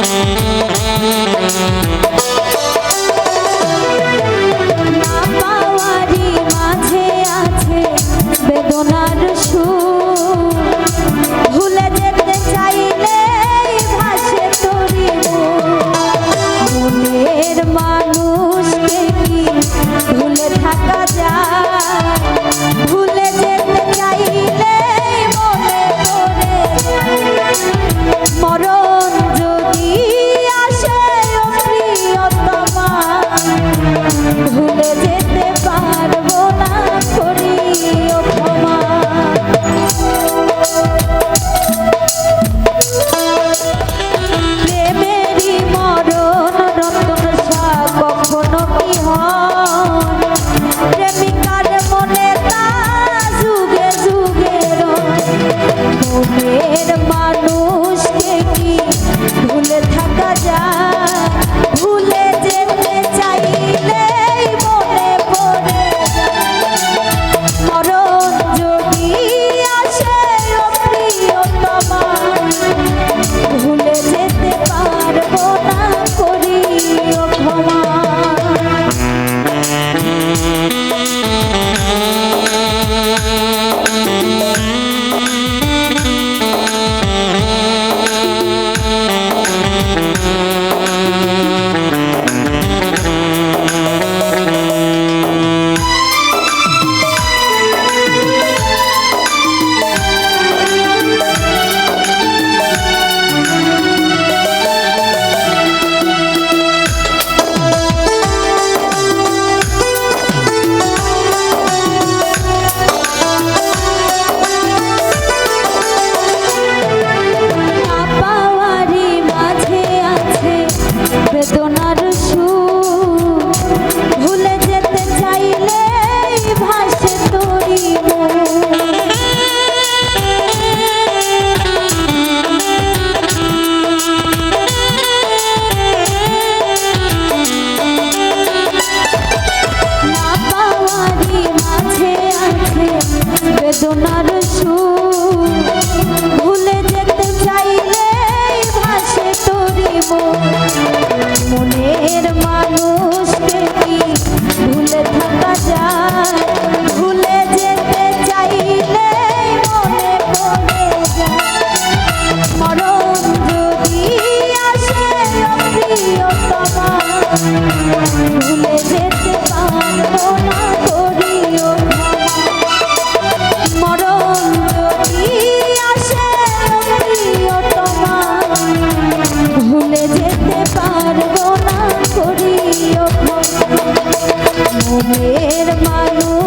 Thank you. সোনার সুর। ভুলে যেতে চাইলে ভাসে মনের মানুষকে কি ভুলে থাকা যায়? মনের মানুষ।